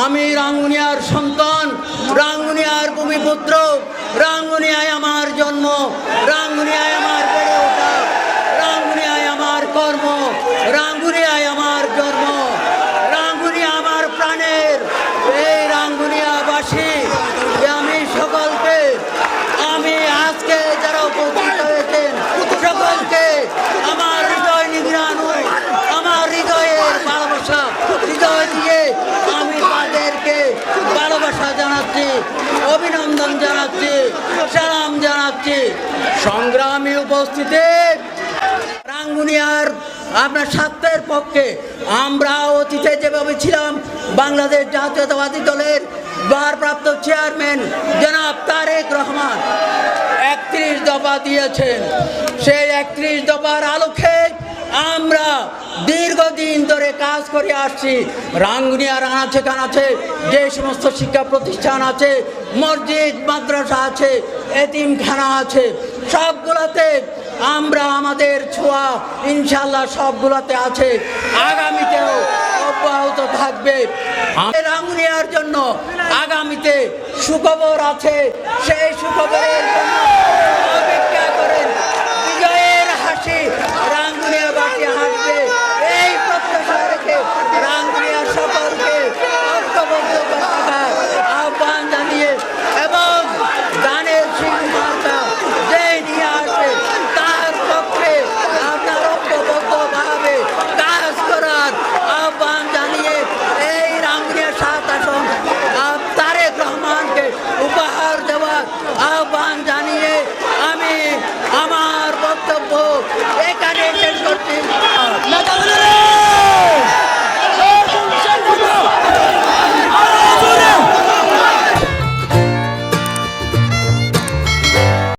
আমি রাঙ্গুনিয়ার সন্তান রাঙ্গুনিয়ার ভূমিপুত্র রাঙ্গুনিয়ায় আমার জন্ম রাঙ্গুনিয়ায় আমার সংগ্রামী উপস্থিতি। রাঙ্গুনিয়ার আপনার স্বার্থের পক্ষে আমরা অতীতে যেভাবে ছিলাম, বাংলাদেশ জাতীয়তাবাদী দলের ভারপ্রাপ্ত চেয়ারম্যান জনাব তারেক রহমান একত্রিশ দফা দিয়েছেন। সেই একত্রিশ দফার আলোকে দীর্ঘদিন ধরে কাজ করে আসছি। রাঙ্গুনিয়ার আনাচে কানাচে যে সমস্ত শিক্ষা প্রতিষ্ঠান আছে, মসজিদ, মাদ্রাসা আছে, এতিমখানা আছে, সবগুলোতে আমরা, আমাদের ছোঁয়া ইনশাল্লাহ সবগুলোতে আছে। আগামীতেও অব্যাহত থাকবে। রাঙ্গুনিয়ার জন্য আগামীতে সুখবর আছে, সেই সুখবরের আহ্বান জানিয়ে